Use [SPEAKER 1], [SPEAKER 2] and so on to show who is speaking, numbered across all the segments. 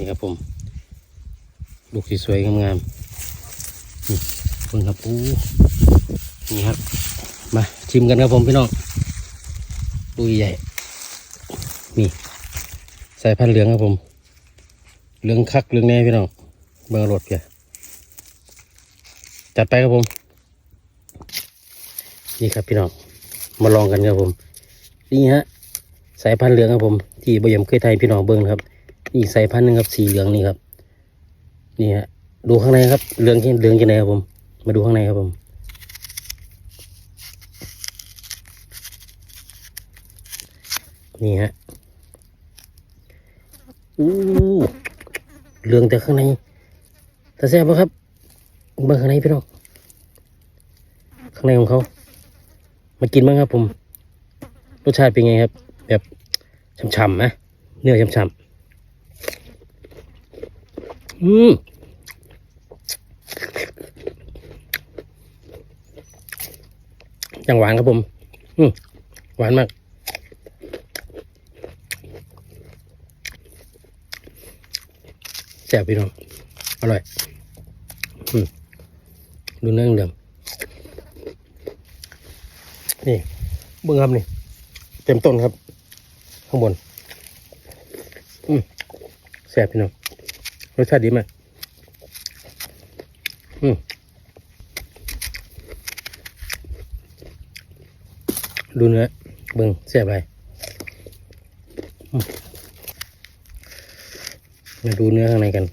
[SPEAKER 1] นี่ครับผมลูกสวยๆงามๆนี่เพิ่งครับอู้นี่ครับ มาชิมกันครับผมพี่น้องลูกใหญ่นี่สายพันธุ์เหลืองครับผมเหลืองคักเหลืองแน่พี่น้องเบอร์รถเพียจัดไปครับผม นี่ครับพี่น้องมาลองกันครับผม นี่ฮะสายพันธุ์เหลืองครับผม ที่บอยมเคยไทยพี่น้องเบิ้งครับ นี่สายพันธุ์หนึ่งครับสีเหลืองนี่ครับ นี่ฮะดูข้างในครับเหลืองที่เหลืองที่ไหนครับผม มาดูข้างในครับผมนี่ฮะอู้เหลืองแต่ข้างในแต่แซ่บปะครับเบิ้งข้างในพี่น้องข้างในของเขา มากินบ้างครับผม รสชาติเป็นไงครับ แบบฉ่ำๆนะเนื้อฉ่ำๆ อืมอย่างหวานครับผม อืมหวานมาก แซ่บพี่น้อง อร่อย อืมดูเนื้อเหลืองนี่เบื้องครับนี่ เต็มต้นครับ ข้างบน อืมแซ่บพี่น้อง รสชาติดีมากอืมดูเนื้อเบิ่งแซ่บไปมมาดูเนื้อข้างในกัน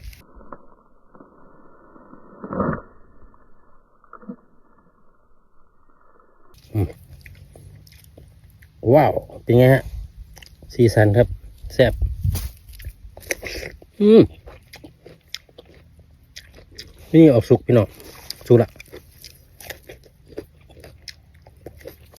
[SPEAKER 1] ว้าว เป็นไงฮะ สีสันครับ แซ่บ อืม นี่ออกสุกพี่น้องสุกละ